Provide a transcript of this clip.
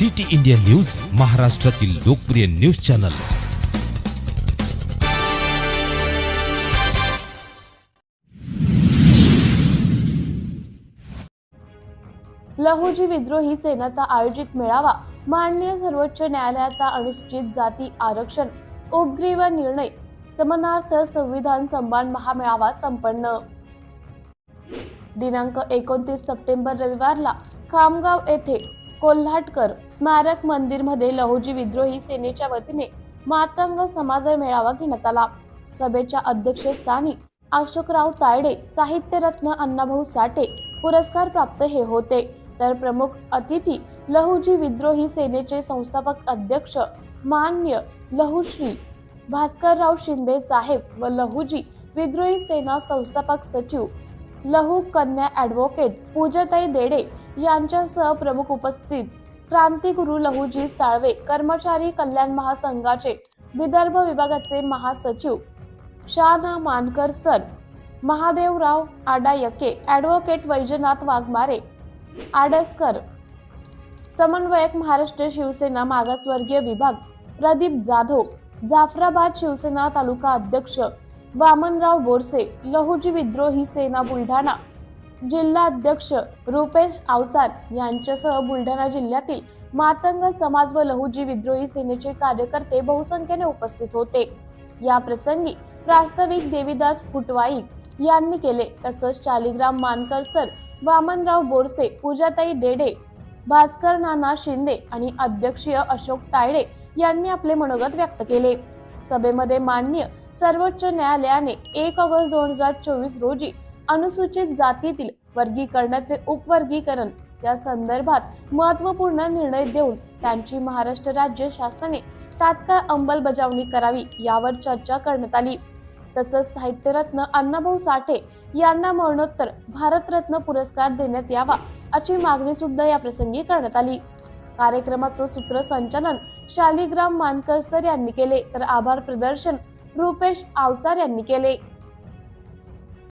City India news महाराष्ट्रातील लोकप्रिय news channel. Lahuji विद्रोही सेनाचा आयोजित मेळावा माननीय सर्वोच्च न्यायालयाचा अनुसूचित जाती आरक्षण उपग्रीव निर्णय समानार्थ संविधान सन्मान महामेळावा संपन्न. दिनांक एकोणतीस सप्टेंबर रविवारला खामगाव येथे कोल्हाटकर स्मारक मंदिरमध्ये लहुजी विद्रोही सेनेच्या वतीने मातंग समाज मेळावा घेण्यात आला. सभेच्या अध्यक्षस्थानी अशोकराव तायडे साहित्यरत्न अण्णाभाऊ साठे पुरस्कार प्राप्त हे होते. तर प्रमुख अतिथी लहुजी विद्रोही सेनेचे संस्थापक अध्यक्ष मान्य लहुश्री भास्करराव शिंदे साहेब व लहुजी विद्रोही सेना संस्थापक सचिव लहू कन्या ॲडव्होकेट पूजाताई देडे यांच्यासह प्रमुख उपस्थित क्रांतिगुरु लहुजी साळवे कर्मचारी कल्याण महासंघाचे विदर्भ विभागाचे महासचिव शाना मानकर सर महादेवराव आडायके ॲडव्होकेट वैजनाथ वाघमारे आडसकर समन्वयक महाराष्ट्र शिवसेना मागासवर्गीय विभाग प्रदीप जाधव जाफराबाद शिवसेना तालुका अध्यक्ष वामनराव बोरसे लहुजी विद्रोही सेना बुलढाणा जिल्हा अध्यक्ष रुपेश आवचार यांच्यासह बुलढाणा जिल्ह्यातील मातंग समाज व लहुजी विद्रोही सेनेचे कार्यकर्ते बहुसंख्येने उपस्थित होते. या प्रसंगी प्रास्ताविक देवीदास फुटवाईक यांनी केले तसंच शालिग्राम मानकर सर वामनराव बोरसे पूजाताई डेडे भास्कर नाना शिंदे आणि अध्यक्षीय अशोक तायडे यांनी आपले मनोगत व्यक्त केले. सभेमध्ये मान्य सर्वोच्च न्यायालयाने एक ऑगस्ट दोन हजार चोवीस रोजी अनुसूचित जातीतील वर्गीकरणाचे उपवर्गीकरण या संदर्भात महत्त्वपूर्ण निर्णय देऊन त्यांची महाराष्ट्र राज्य शासनाने तात्काळ अंमलबजावणी करावी यावर चर्चा करण्यात आली. तसंच साहित्यरत्न अण्णाभाऊ साठे यांना मरणोत्तर भारतरत्न पुरस्कार देण्यात यावा अशी मागणी सुद्धा या प्रसंगी करण्यात आली. कार्यक्रमाचं सूत्रसंचालन शालिग्राम मानकर सर यांनी केले तर आभार प्रदर्शन रुपेश आवचार यांनी केले.